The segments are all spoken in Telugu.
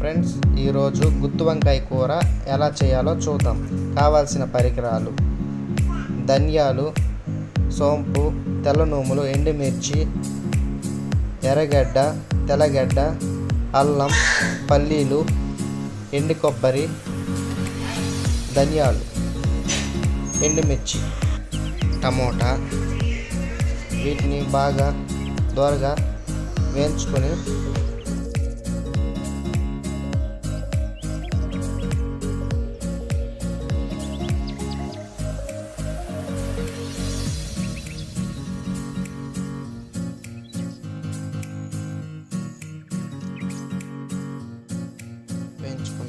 ఫ్రెండ్స్ ఈరోజు గుత్తి వంకాయ కూర ఎలా చేయాలో చూద్దాం. కావాల్సిన పరికరాలు. ధనియాలు సోంపు తెల్ల నూములు ఎండుమిర్చి ఎర్రగడ్డ తెల్లగడ్డ అల్లం పల్లీలు ఎండు కొబ్బరి ధనియాలు ఎండుమిర్చి టమోటా వీటిని బాగా దోరగా వేయించుకొని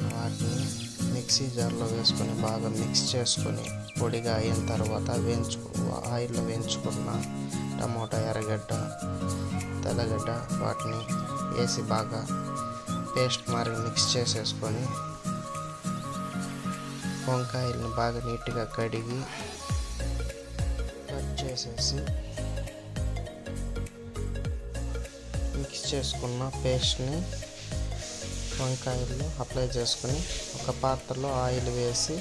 వేయించుకున్న వాటిని మిక్సీ జార్లో వేసుకొని బాగా మిక్స్ చేసుకొని పొడిగా అయిన తర్వాత వేయించుకు ఆయిల్లో వేయించుకున్న టమోటా ఎర్రగడ్డ తెల్లగడ్డ వాటిని వేసి బాగా పేస్ట్ మరి మిక్స్ చేసేసుకొని వంకాయల్ని బాగా నీట్గా కడిగి కట్ చేసేసి మిక్స్ చేసుకున్న పేస్ట్ని వంకాయలు అప్లై చేసుకొని ఒక పాత్రలో ఆయిల్ వేసి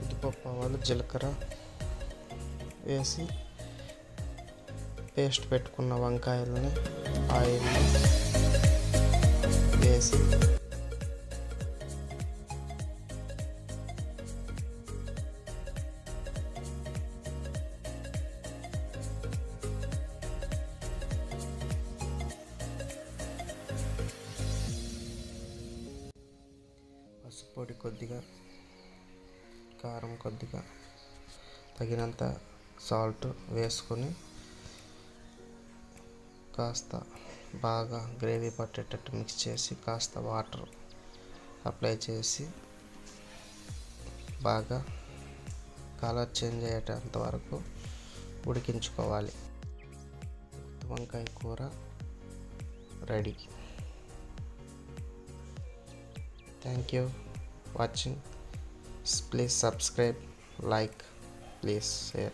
ఉద్దిపప్పు ఆవాలు జీలకర్ర వేసి పేస్ట్ పెట్టుకున్న వంకాయలని ఆయిల్లో పొడి కొద్దిగా కారం కొద్దిగా తగినంత సాల్ట్ వేసుకొని కాస్త బాగా గ్రేవీ పట్టేటట్టు మిక్స్ చేసి కాస్త వాటర్ అప్లై చేసి బాగా కలర్ చేంజ్ అయ్యేటంత వరకు ఉడికించుకోవాలి. వంకాయ కూర ready thank you watching. Please subscribe like please share.